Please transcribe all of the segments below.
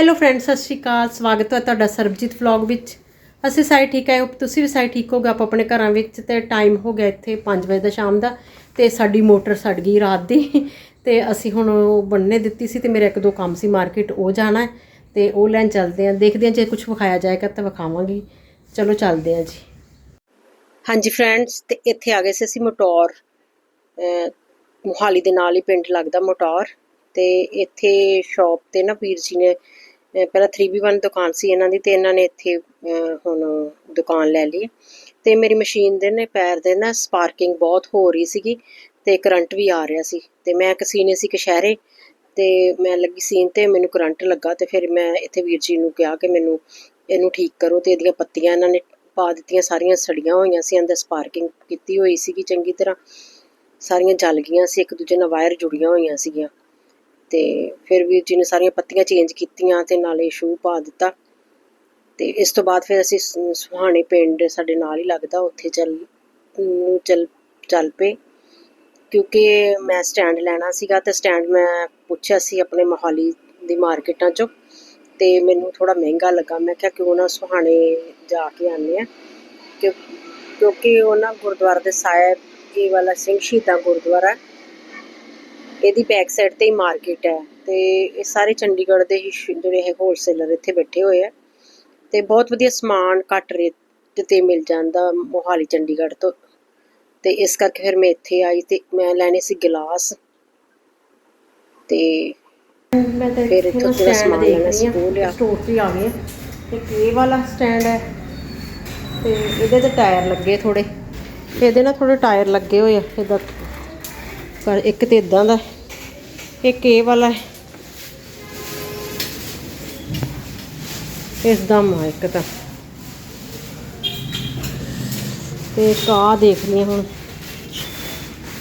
Hello friends ਸਤਿ ਸ਼੍ਰੀ ਅਕਾਲ। ਸਵਾਗਤ ਹੈ ਤੁਹਾਡਾ ਸਰਬਜੀਤ ਵਲੌਗ ਵਿੱਚ। ਅਸੀਂ ਸਾਰੇ ਠੀਕ ਆਏ ਤੁਸੀਂ ਵੀ ਸਾਰੇ ਠੀਕ ਹੋਗੇ। ਆਪ ਆਪਣੇ ਘਰਾਂ ਵਿੱਚ ਤੇ ਟਾਈਮ ਹੋ ਗਿਆ ਇੱਥੇ 5 ਵਜੇ ਦਾ ਸ਼ਾਮ ਦਾ ਤੇ ਸਾਡੀ ਮੋਟਰ ਸੜ ਗਈ ਰਾਤ ਦੀ। ਤੇ ਅਸੀਂ ਹੁਣ ਉਹ ਬੰਨਣੇ ਦਿੱਤੀ ਸੀ ਤੇ ਮੇਰੇ ਇੱਕ ਦੋ ਕੰਮ ਸੀ ਮਾਰਕੀਟ ਉਹ ਜਾਣਾ ਹੈ ਤੇ ਉਹ ਲੈਣ ਚੱਲਦੇ ਆਂ ਦੇਖਦੇ ਆਂ ਜੇ ਕੁਝ ਵਿਖਾਇਆ ਜਾਏਗਾ ਤਾਂ ਵਿਖਾਵਾਂਗੀ। ਚਲੋ ਚੱਲਦੇ ਆਂ ਜੀ। ਹਾਂਜੀ ਫਰੈਂਡਸ ਤੇ ਇੱਥੇ ਆ ਗਏ ਸੀ ਅਸੀਂ ਮੋਟੌਰ। ਅਹ ਮੁਹਾਲੀ ਦੇ ਨਾਲ ਹੀ ਪਿੰਡ ਲੱਗਦਾ ਮੋਟੌਰ। ਤੇ ਇੱਥੇ ਸ਼ਾਪ ਤੇ ਨਾ ਵੀਰ ਜੀ ਨੇ ਪਹਿਲਾਂ 3v1 ਦੁਕਾਨ ਸੀ ਇਹਨਾਂ ਦੀ ਤੇ ਇਹਨਾਂ ਨੇ ਇੱਥੇ ਹੁਣ ਦੁਕਾਨ ਲੈ ਲਈ ਤੇ ਮੇਰੀ ਮਸ਼ੀਨ ਦੇ ਨੇ ਪੈਰ ਦੇ ਨਾ ਸਪਾਰਕਿੰਗ ਬਹੁਤ ਹੋ ਰਹੀ ਸੀਗੀ ਤੇ ਕਰੰਟ ਵੀ ਆ ਰਿਹਾ ਸੀ। ਤੇ ਮੈਂ ਕਸੀਨੇ ਸੀ ਕਸ਼ਹਿਰੇ ਤੇ ਮੈਂ ਲੱਗੀ ਸੀਨ ਤੇ ਮੈਨੂੰ ਕਰੰਟ ਲੱਗਾ ਤੇ ਫਿਰ ਮੈਂ ਇੱਥੇ ਵੀਰ ਜੀ ਨੂੰ ਕਿਹਾ ਕਿ ਮੈਨੂੰ ਇਹਨੂੰ ਠੀਕ ਕਰੋ ਤੇ ਇਹਦੀਆਂ ਪੱਤੀਆਂ ਇਹਨਾਂ ਨੇ ਪਾ ਦਿੱਤੀਆਂ, ਸਾਰੀਆਂ ਸੜੀਆਂ ਹੋਈਆਂ ਸੀ, ਅੰਦਰ ਸਪਾਰਕਿੰਗ ਕੀਤੀ ਹੋਈ ਸੀਗੀ ਚੰਗੀ ਤਰ੍ਹਾਂ। ਸਾਰੀਆਂ ਜਲ ਗਈਆਂ ਸੀ, ਇੱਕ ਦੂਜੇ ਨਾਲ ਵਾਇਰ ਜੁੜੀਆਂ ਹੋਈਆਂ ਸੀਗੀਆਂ। ਤੇ ਫਿਰ ਵੀਰ ਜੀ ਨੇ ਸਾਰੀਆਂ ਪੱਤੀਆਂ ਚੇਂਜ ਕੀਤੀਆਂ ਤੇ ਨਾਲੇ ਸ਼ੂ ਪਾ ਦਿੱਤਾ। ਤੇ ਇਸ ਤੋਂ ਬਾਅਦ ਫਿਰ ਅਸੀਂ ਸੁਹਾਣੇ ਪਿੰਡ ਸਾਡੇ ਨਾਲ ਹੀ ਲੱਗਦਾ, ਉੱਥੇ ਚੱਲ, ਨੂੰ ਚੱਲ ਚੱਲ ਪਏ। ਕਿਉਂਕਿ ਮੈਂ ਸਟੈਂਡ ਲੈਣਾ ਸੀਗਾ ਤੇ ਸਟੈਂਡ ਮੈਂ ਪੁੱਛਿਆ ਸੀ ਆਪਣੇ ਮੋਹਾਲੀ ਦੀ ਮਾਰਕੀਟਾਂ 'ਚੋਂ ਤੇ ਮੈਨੂੰ ਥੋੜਾ ਮਹਿੰਗਾ ਲੱਗਾ। ਮੈਂ ਕਿਹਾ ਕਿਉਂ ਨਾ ਸੁਹਾਣੇ ਜਾ ਕੇ ਆਉਂਦੇ ਆ ਕਿਉਂ- ਕਿਉਂਕਿ ਉਹ ਨਾ ਗੁਰਦੁਆਰਾ ਦੇ ਸਾਹਿਬ ਇਹ ਵਾਲਾ ਸਿੰਘ ਸ਼ਹੀਦਾਂ ਗੁਰਦੁਆਰਾ ਇਹਦੀ ਬੈਕ ਸਾਈਡ ਤੇ ਹੀ ਮਾਰਕੀਟ ਹੈ ਤੇ ਇਹ ਸਾਰੇ ਚੰਡੀਗੜ੍ਹ ਦੇ ਹੀ ਜਿਹੜੇ ਹੈ ਹੋਲਸੇਲਰ ਇੱਥੇ ਬੈਠੇ ਹੋਏ ਆ ਤੇ ਬਹੁਤ ਵਧੀਆ ਸਮਾਨ ਘੱਟ ਰੇਟ ਤੇ ਮਿਲ ਜਾਂਦਾ ਮੋਹਾਲੀ ਚੰਡੀਗੜ੍ਹ ਤੋਂ। ਤੇ ਇਸ ਕਰਕੇ ਫਿਰ ਮੈਂ ਇੱਥੇ ਆਈ ਤੇ ਮੈਂ ਲੈਣੇ ਸੀ ਗਲਾਸ। ਤੇ ਮੈਂ ਤਾਂ ਫਿਰ ਇੱਥੋਂ ਸਮਾਨ ਲੈਣਾ ਸੀ। ਸਟੋਰ ਹੀ ਆ ਗਏ ਇੱਕ ਇਹ ਵਾਲਾ ਸਟੈਂਡ ਹੈ। ਤੇ ਇਹਦੇ ਤੇ ਟਾਇਰ ਲੱਗੇ ਥੋੜੇ ਇਹਦੇ ਨਾਲ ਥੋੜੇ ਟਾਇਰ ਲੱਗੇ ਹੋਏ ਆ ਇਹਦਾ ਪਰ ਇੱਕ ਤੇ ਇਦਾਂ ਦਾ ਇੱਕ ਇਹ ਵਾਲਾ ਇਸ ਦਾ ਮਾ ਇੱਕ ਤਾਂ। ਤੇ ਇੱਕ ਦੇਖ ਰਹੀ ਹੁਣ।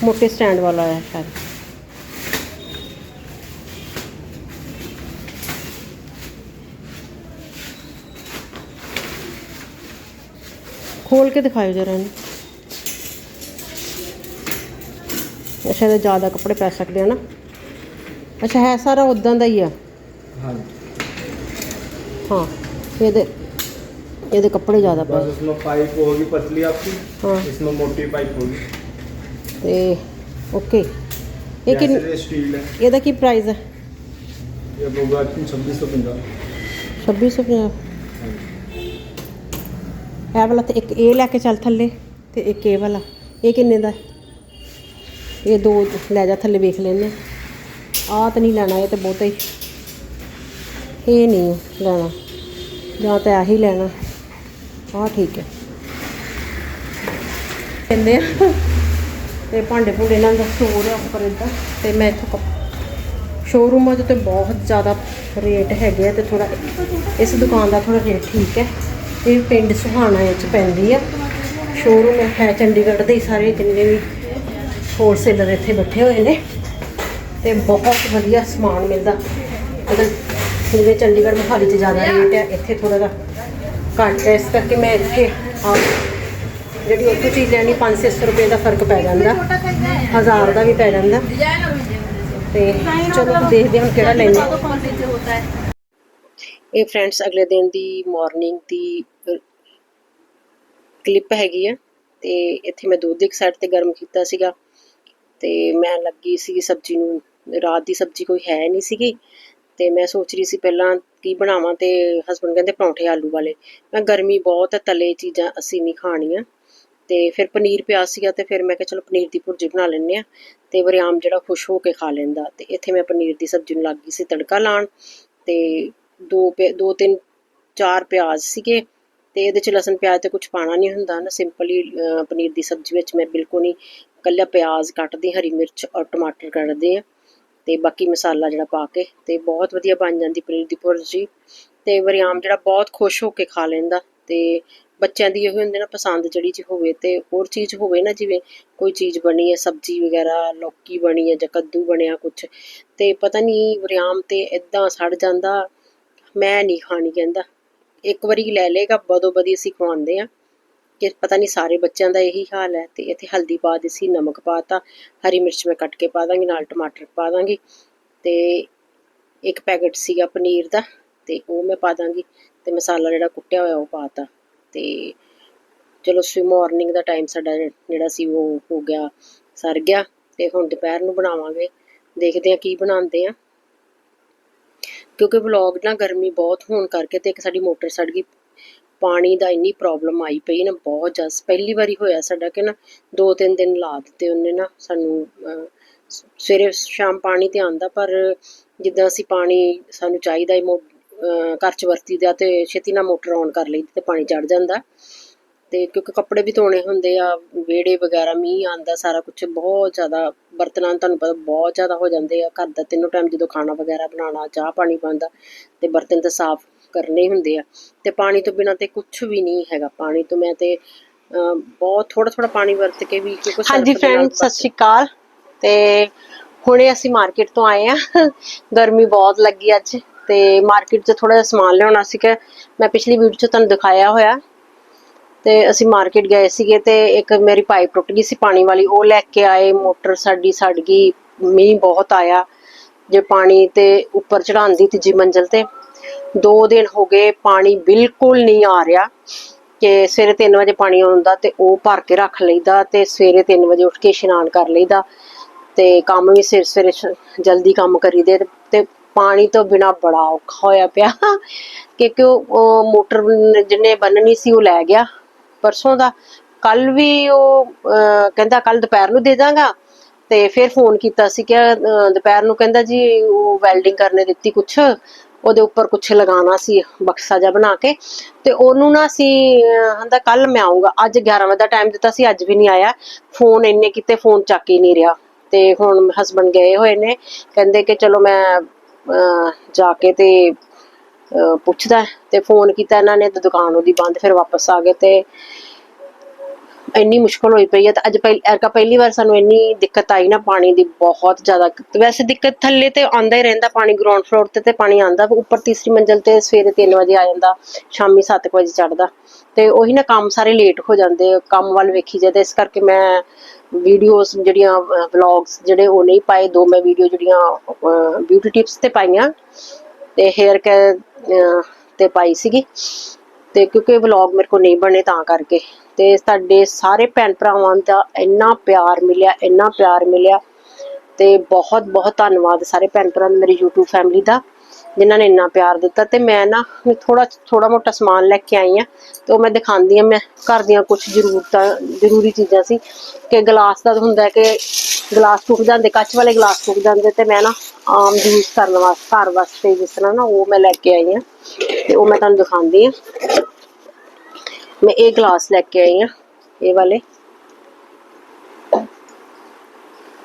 ਮੋਟੇ ਸਟੈਂਡ ਵਾਲਾ ਹੈ ਸ਼ਾਇਦ ਖੋਲ ਕੇ ਦਿਖਾਇਓ ਜਰਾ ਇਹਨੂੰ। ਅੱਛਾ ਇਹਦੇ ਜ਼ਿਆਦਾ ਕੱਪੜੇ ਪੈ ਸਕਦੇ ਆ ਨਾ ਅੱਛਾ ਹੈ ਸਾਰਾ ਉਦਾਂ ਦਾ ਹੀ ਆ हाँ ਹਾਂ ਇਹਦੇ ਇਹਦੇ ਕੱਪੜੇ ਜ਼ਿਆਦਾ ਪਏ बस उसमें पाइप होगी पतली आपकी हाँ। इसमें मोटी पाइप होगी ਤੇ ਓਕੇ ਇਹ ये ਕਿ ऐसे स्टील है ਇਹਦਾ ਕੀ ਪ੍ਰਾਈਸ ਹੈ ये होगा छब्बीस सौ पंजाब 2650 ਇਹ ਵਾਲਾ ਤੇ ਇੱਕ ਇਹ ਲੈ ਕੇ ਚੱਲ ਥੱਲੇ ਤੇ ਇੱਕ ਇਹ ਵਾਲਾ ਇਹ ਕਿੰਨੇ ਦਾ ਹੈ? ਇਹ ਦੋ ਲੈ ਜਾ, ਥੱਲੇ ਵੇਖ ਲੈਨੇ ਆਹ ਤਾਂ ਨਹੀਂ ਲੈਣਾ, ਇਹ ਤਾਂ ਬਹੁਤਾ ਹੀ। ਇਹ ਨਹੀਂ ਲੈਣਾ, ਜਾਂ ਤਾਂ ਆਹੀ ਲੈਣਾ। ਆਹ ਠੀਕ ਹੈ। ਕਹਿੰਦੇ ਆ, ਤੇ ਭਾਂਡੇ ਭੂੰਡੇ ਨਾਲ ਦਾ ਸਟੋਰ ਹੈ ਉੱਪਰ ਇਦਾਂ ਤੇ ਮੈਂ ਇੱਥੋਂ ਸ਼ੋਰੂਮਾਂ 'ਚ ਤੇ ਬਹੁਤ ਜ਼ਿਆਦਾ ਰੇਟ ਹੈਗੇ ਆ, ਤੇ ਥੋੜਾ ਇਸ ਦੁਕਾਨ ਦਾ ਥੋੜਾ ਰੇਟ ਠੀਕ ਹੈ। ਇਹ ਪਿੰਡ ਸੁਹਾਣਾ ਵਿੱਚ ਪੈਂਦੀ ਆ। ਸ਼ੋਰੂਮ ਹੈ ਚੰਡੀਗੜ੍ਹ ਦੇ ਸਾਰੇ ਜਿੰਨੇ ਵੀ ਹੋਲਸੇਲਰ ਇੱਥੇ ਬੈਠੇ ਹੋਏ ਨੇ ਤੇ ਬਹੁਤ ਵਧੀਆ ਸਮਾਨ ਮਿਲਦਾ। ਮਤਲਬ ਜਿਵੇਂ ਚੰਡੀਗੜ੍ਹ ਮੋਹਾਲੀ 'ਚ ਜ਼ਿਆਦਾ ਰੇਟ ਹੈ ਇੱਥੇ ਥੋੜਾ ਜਿਹਾ ਘੱਟ ਹੈ ਇਸ ਕਰਕੇ ਮੈਂ ਇੱਥੇ ਆ ਜਿਹੜੀ ਉੱਥੋਂ ਚੀਜ਼ ਲੈਣੀ 500 ਰੁਪਏ ਦਾ ਫ਼ਰਕ ਪੈ ਜਾਂਦਾ। ਹਜ਼ਾਰ ਦਾ ਵੀ ਪੈ ਜਾਂਦਾ। ਤੇ ਚਲੋ ਦੇਖਦੇ ਹਾਂ ਕਿਹੜਾ ਲੈਣਾ ਇਹ ਫਰੈਂਡਸ ਅਗਲੇ ਦਿਨ ਦੀ ਮਾਰਨਿੰਗ ਦੀ ਕਲਿੱਪ ਹੈਗੀ ਆ। ਤੇ ਇੱਥੇ ਮੈਂ ਦੁੱਧ ਇੱਕ ਸਾਈਡ ਤੇ ਗਰਮ ਕੀਤਾ ਸੀਗਾ। ਤੇ ਮੈਂ ਲੱਗੀ ਸੀ ਸਬਜ਼ੀ ਨੂੰ, ਰਾਤ ਦੀ ਸਬਜ਼ੀ ਕੋਈ ਹੈ ਨਹੀਂ ਸੀਗੀ। ਤੇ ਮੈਂ ਸੋਚ ਰਹੀ ਸੀ ਪਹਿਲਾਂ ਕੀ ਬਣਾਵਾਂ ਤੇ ਹਸਬੰਡ ਕਹਿੰਦੇ ਪਰੌਂਠੇ ਆਲੂ ਵਾਲੇ। ਮੈਂ ਗਰਮੀ ਬਹੁਤ ਹੈ, ਤਲੇ ਚੀਜ਼ਾਂ ਅਸੀਂ ਨਹੀਂ ਖਾਣੀਆਂ। ਤੇ ਫਿਰ ਪਨੀਰ ਪਿਆ ਸੀਗਾ ਤੇ ਫਿਰ ਮੈਂ ਕਿਹਾ ਚਲੋ ਪਨੀਰ ਦੀ ਭੁਰਜੀ ਬਣਾ ਲੈਣੇ ਆ ਤੇ ਵਰਿਆਮ ਜਿਹੜਾ ਖੁਸ਼ ਹੋ ਕੇ ਖਾ ਲੈਂਦਾ। ਤੇ ਇੱਥੇ ਮੈਂ ਪਨੀਰ ਦੀ ਸਬਜ਼ੀ ਨੂੰ ਲੱਗ ਗਈ ਸੀ ਤੜਕਾ ਲਾਉਣ। ਤੇ ਦੋ ਦੋ ਤਿੰਨ, ਚਾਰ ਪਿਆਜ਼ ਸੀਗੇ। ਤੇ ਇਹਦੇ ਚ ਲਸਣ ਪਿਆਜ਼ ਤੇ ਕੁਝ ਪਾਣਾ ਨਹੀਂ ਹੁੰਦਾ ਨਾ। ਸਿੰਪਲ ਹੀ ਪਨੀਰ ਦੀ ਸਬਜ਼ੀ ਵਿੱਚ ਮੈਂ ਬਿਲਕੁਲ ਹੀ ਕੱਲਾ ਪਿਆਜ਼ ਕੱਟਦੀ, ਹਰੀ ਮਿਰਚ ਔਰ ਟਮਾਟਰ ਕੱਟਦੇ ਆ ਤੇ ਬਾਕੀ ਮਸਾਲਾ ਜਿਹੜਾ ਪਾ ਕੇ ਤੇ ਬਹੁਤ ਵਧੀਆ ਬਣ ਜਾਂਦੀ ਪਨੀਰ ਦੀ ਭੁਰਜੀ ਤੇ ਵਰਿਆਮ ਜਿਹੜਾ ਬਹੁਤ ਖੁਸ਼ ਹੋ ਕੇ ਖਾ ਲੈਂਦਾ ਤੇ ਬੱਚਿਆਂ ਦੀ ਇਹ ਹੁੰਦੀ ਨਾ ਪਸੰਦ ਜਿਹੜੀ ਚ ਹੋਵੇ ਤੇ ਹੋਰ ਚੀਜ਼ ਹੋਵੇ ਨਾ ਜਿਵੇਂ ਕੋਈ ਚੀਜ਼ ਬਣੀ ਹੈ, ਸਬਜ਼ੀ ਵਗੈਰਾ, ਲੌਕੀ ਬਣੀ ਹੈ ਜਾਂ ਕੱਦੂ ਬਣਿਆ ਕੁਝ ਤੇ ਪਤਾ ਨਹੀਂ ਵਰਿਆਮ ਤੇ ਇਦਾਂ ਸੜ ਜਾਂਦਾ, ਮੈਂ ਨਹੀਂ ਖਾਣੀ ਕਹਿੰਦਾ। ਇੱਕ ਵਾਰੀ ਲੈ ਲੇਗਾ ਬਦੋ ਬਦੀ ਅਸੀਂ ਖਵਾਉਂਦੇ ਆ ਕਿ ਪਤਾ ਨਹੀਂ ਸਾਰੇ ਬੱਚਿਆਂ ਦਾ ਇਹੀ ਹਾਲ ਹੈ ਤੇ ਇੱਥੇ ਹਲਦੀ ਪਾ ਦਿੱਤੀ ਨਮਕ ਪਾਤਾ ਹਰੀ ਮਿਰਚ ਮੈਂ ਕੱਟ ਕੇ ਪਾ ਦਾਂਗੀ, ਨਾਲ ਟਮਾਟਰ ਪਾ ਦਾਂਗੀ ਤੇ ਇੱਕ ਪੈਕੇਟ ਸੀਗਾ ਪਨੀਰ ਦਾ ਤੇ ਉਹ ਮੈਂ ਪਾ ਦਾਂਗੀ ਤੇ ਮਸਾਲਾ ਜਿਹੜਾ ਕੁੱਟਿਆ ਹੋਇਆ ਉਹ ਪਾਤਾ ਤੇ ਚਲੋ ਸਵੇ ਮਾਰਨਿੰਗ ਦਾ ਟਾਈਮ ਸਾਡਾ ਜਿਹੜਾ ਸੀ ਉਹ ਹੋ ਗਿਆ, ਸਰ ਗਿਆ ਤੇ ਹੁਣ ਦੁਪਹਿਰ ਨੂੰ ਬਣਾਵਾਂਗੇ, ਦੇਖਦੇ ਆ ਕੀ ਬਣਾਉਂਦੇ ਆ ਕਿਉਂਕਿ ਵਲੌਗ ਨਾ ਗਰਮੀ ਬਹੁਤ ਹੋਣ ਕਰਕੇ ਤੇ ਇੱਕ ਸਾਡੀ ਮੋਟਰ ਸੜ ਗਈ ਪਾਣੀ ਦਾ ਇੰਨੀ ਪ੍ਰੋਬਲਮ ਆਈ ਪਈ ਨਾ, ਬਹੁਤ ਜ਼ਿਆਦਾ। ਪਹਿਲੀ ਵਾਰੀ ਹੋਇਆ ਸਾਡਾ ਕਿ ਨਾ ਦੋ ਤਿੰਨ ਦਿਨ ਲਾ ਦਿੱਤੇ ਉਹਨੇ ਨਾ ਸਾਨੂੰ ਸਵੇਰੇ ਸ਼ਾਮ ਪਾਣੀ ਤੇ ਆਂਦਾ ਪਰ ਜਿੱਦਾਂ ਅਸੀਂ ਪਾਣੀ ਸਾਨੂੰ ਚਾਹੀਦਾ ਹੀ ਘਰ ਚ ਵਰਤੀਦਾ ਤੇ ਛੇਤੀ ਨਾਲ ਮੋਟਰ ਔਨ ਕਰ ਲਈ ਤੇ ਪਾਣੀ ਚੜ ਜਾਂਦਾ। ਤੇ ਕਿਉਂਕਿ ਕੱਪੜੇ ਵੀ ਧੋਣੇ ਹੁੰਦੇ ਆ, ਵਿਹੜੇ ਵਗੈਰਾ, ਮੀਂਹ ਆਂਦਾ ਸਾਰਾ ਕੁਝ ਬਹੁਤ ਜ਼ਿਆਦਾ ਬਰਤਨਾਂ ਤੁਹਾਨੂੰ ਪਤਾ ਬਹੁਤ ਜ਼ਿਆਦਾ ਹੋ ਜਾਂਦੇ ਆ। ਘਰ ਦਾ ਤਿੰਨੋਂ ਟਾਈਮ ਜਦੋਂ ਖਾਣਾ ਵਗੈਰਾ ਬਣਾਉਣਾ, ਚਾਹ ਪਾਣੀ ਪਾਉਂਦਾ ਤੇ ਬਰਤਨ ਤਾਂ ਸਾਫ਼ ਕਰਨੇ ਹੁੰਦੇ ਆ। ਤੇ ਪਾਣੀ ਤੋਂ ਬਿਨਾਂ ਤੇ ਕੁਝ ਵੀ ਨਹੀਂ ਹੈਗਾ। ਪਾਣੀ ਤੋਂ ਮੈਂ ਤੇ ਬਹੁਤ ਥੋੜਾ ਥੋੜਾ ਪਾਣੀ ਵਰਤ ਕੇ ਵੀ ਕਿਉਂਕਿ ਹਾਂਜੀ ਫਰੈਂਡ ਸਤਿ ਸ਼੍ਰੀ ਅਕਾਲ। ਤੇ ਹੁਣੇ ਅਸੀਂ ਮਾਰਕੀਟ ਤੋਂ ਆਏ ਆ ਗਰਮੀ ਬਹੁਤ ਲੱਗੀ ਅੱਜ। ਤੇ ਮਾਰਕੀਟ 'ਚ ਥੋੜਾ ਜਿਹਾ ਸਮਾਨ ਲਿਆਉਣਾ ਸੀਗਾ। ਮੈਂ ਪਿਛਲੀ ਵੀਡੀਓ 'ਚ ਤੁਹਾਨੂੰ ਦਿਖਾਇਆ ਹੋਇਆ। ਤੇ ਅਸੀਂ ਮਾਰਕੀਟ ਗਏ ਸੀਗੇ ਤੇ ਇੱਕ ਮੇਰੀ ਪਾਈਪ ਟੁੱਟ ਗਈ ਸੀ ਪਾਣੀ ਵਾਲੀ। ਉਹ ਲੈ ਕੇ ਆਏ। ਮੋਟਰ ਸਾਡੀ ਸੜ ਗਈ। ਮੀਂਹ ਬਹੁਤ ਆਇਆ। ਜੇ ਪਾਣੀ ਤੇ ਉੱਪਰ ਚੜਾਉਂਦੀ ਤੀਜੀ ਮੰਜ਼ਲ ਤੇ। ਦੋ ਦਿਨ ਹੋ ਗਏ ਪਾਣੀ ਬਿਲਕੁਲ ਨਹੀਂ ਆ ਰਿਹਾ ਕਿ ਸਵੇਰੇ 3 ਵਜੇ ਪਾਣੀ ਆਉਂਦਾ ਤੇ ਉਹ ਭਰ ਕੇ ਰੱਖ ਲਈਦਾ ਤੇ ਸਵੇਰੇ 3 ਵਜੇ ਉੱਠ ਕੇ ਇਸ਼ਨਾਨ ਕਰ ਲਈਦਾ ਤੇ ਕੰਮ ਵੀ ਸਵੇਰੇ ਸਵੇਰੇ ਜਲਦੀ ਕੰਮ ਕਰੀਦੇ ਤੇ- ਪਾਣੀ ਤੋਂ ਬਿਨਾ ਬੜਾ ਔਖਾ ਹੋਇਆ ਪਿਆ ਕਿਉਂਕਿ ਉਹ ਮੋਟਰ ਨ- ਜਿਹਨੇ ਬੰਨਣੀ ਸੀ ਉਹ ਲੈ ਗਿਆ। ਪਰਸੋਂ ਦਾ ਕੱਲ ਵੀ ਉਹ ਕਹਿੰਦਾ ਕੱਲ ਦੁਪਹਿਰ ਨੂੰ ਦੇ ਦਾਂਗਾ ਤੇ ਫਿਰ ਫੋਨ ਕੀਤਾ ਸੀ ਕਿ ਦੁਪਹਿਰ ਨੂੰ ਕਹਿੰਦਾ ਜੀ ਉਹ ਵੈਲਡਿੰਗ ਕਰਨੇ ਦਿੱਤੀ ਕੁਛ ਉਹਦੇ ਉੱਪਰ ਕੁਛ ਲਗਾਉਣਾ ਸੀ ਬਕਸਾ ਜਿਹਾ ਬਣਾ ਕੇ। ਤੇ ਉਹਨੂੰ ਨਾ ਅਸੀਂ ਕਹਿੰਦਾ ਕੱਲ ਮੈਂ ਆਉਂਗਾ ਅੱਜ 11 ਵਜੇ ਦਾ ਟਾਈਮ ਦਿੱਤਾ ਸੀ ਅੱਜ ਵੀ ਨਹੀਂ ਆਇਆ। ਫੋਨ ਇੰਨੇ ਕੀਤੇ ਫੋਨ ਚੱਕ ਹੀ ਨਹੀਂ ਰਿਹਾ। ਤੇ ਹੁਣ ਹਸਬੰਡ ਗਏ ਹੋਏ ਨੇ। ਕਹਿੰਦੇ ਕਿ ਚਲੋ ਮੈਂ ਜਾ ਕੇ ਤੇ ਅਹ, ਪੁੱਛਦਾ। ਤੇ ਫੋਨ ਕੀਤਾ ਇਹਨਾਂ ਨੇ ਤੇ ਦੁਕਾਨ ਉਹਦੀ ਬੰਦ ਫਿਰ ਵਾਪਸ ਆ ਗਏ ਤੇ ਇੰਨੀ ਮੁਸ਼ਕਲ ਹੋਈ ਪਈ ਹੈ ਤੇ ਅੱਜ ਪਹਿਲੀ, ਐਰਕਾ ਪਹਿਲੀ ਵਾਰ ਸਾਨੂੰ ਇੰਨੀ ਦਿੱਕਤ ਆਈ ਨਾ ਪਾਣੀ ਦੀ ਬਹੁਤ ਜ਼ਿਆਦਾ। ਵੈਸੇ ਦਿੱਕਤ ਥੱਲੇ ਤੇ ਆਉਂਦਾ ਹੀ ਰਹਿੰਦਾ ਪਾਣੀ ਗਰਾਊਂਡ ਫਲੋਰ ਤੇ ਤੇ ਪਾਣੀ ਆਉਂਦਾ, ਉੱਪਰ ਤੀਸਰੀ ਮੰਜ਼ਲ ਤੇ ਸਵੇਰੇ 3 ਵਜੇ ਆ ਜਾਂਦਾ, ਸ਼ਾਮੀ 7 ਵਜੇ ਚੜਦਾ ਤੇ ਉਹੀ ਨਾ ਕੰਮ ਸਾਰੇ ਲੇਟ ਹੋ ਜਾਂਦੇ, ਕੰਮ ਵੱਲ ਵੇਖੀ ਜਾਂਦੇ ਇਸ ਕਰਕੇ ਮੈਂ ਵੀਡੀਓਜ਼ ਜਿਹੜੀਆਂ ਵਲੌਗਸ ਜਿਹੜੇ ਉਹ ਨਹੀਂ ਪਾਏ, ਦੋ ਮੈਂ ਵੀਡੀਓ ਜਿਹੜੀਆਂ ਬਿਊਟੀ ਟਿਪਸ ਤੇ ਪਾਈਆਂ, ਤੇ ਹੇਅਰ ਕੇਅਰ ਤੇ ਪਾਈ ਸੀਗੀ। ਤੇ ਕਿਉਂਕਿ ਵਲੌਗ ਮੇਰੇ ਕੋਲ ਨਹੀਂ ਬਣੇ ਤਾਂ ਕਰਕੇ। ਤੇ ਸਾਡੇ ਸਾਰੇ ਭੈਣ ਭਰਾਵਾਂ ਦਾ ਇੰਨਾ ਪਿਆਰ ਮਿਲਿਆ, ਇੰਨਾ ਪਿਆਰ ਮਿਲਿਆ ਤੇ ਬਹੁਤ ਬਹੁਤ ਧੰਨਵਾਦ ਸਾਰੇ ਭੈਣ ਭਰਾ ਮੇਰੀ YouTube ਫੈਮਿਲੀ ਦਾ, ਜਿਨ੍ਹਾਂ ਨੇ ਇੰਨਾ ਪਿਆਰ ਦਿੱਤਾ ਤੇ ਮੈਂ ਨਾ ਥੋੜਾ ਥੋੜਾ ਮੋਟਾ ਸਮਾਨ ਲੈ ਕੇ ਆਈ ਆ ਤੇ ਉਹ ਮੈਂ ਦਿਖਾਉਂਦੀ ਆ ਮੈਂ ਘਰ ਦੀਆਂ ਕੁਝ ਜ਼ਰੂਰਤਾਂ, ਜ਼ਰੂਰੀ ਚੀਜ਼ਾਂ ਸੀ ਕਿ ਗਲਾਸ ਦਾ ਹੁੰਦਾ ਹੈ ਕਿ ਗਲਾਸ ਟੁੱਟ ਜਾਂਦੇ, ਕੱਚ ਵਾਲੇ ਗਲਾਸ ਟੁੱਟ ਜਾਂਦੇ ਤੇ ਮੈਂ ਨਾ ਆਮ ਯੂਜ਼ ਕਰਨ ਵਾਸਤੇ ਘਰ ਵਾਸਤੇ ਜਿਸ ਤਰ੍ਹਾਂ ਨਾ ਉਹ ਮੈਂ ਲੈ ਕੇ ਆਈ ਆ ਤੇ ਉਹ ਮੈਂ ਤੁਹਾਨੂੰ ਦਿਖਾਉਂਦੀ ਆ ਮੈਂ ਇਹ ਗਲਾਸ ਲੈ ਕੇ ਆਈ ਆ ਇਹ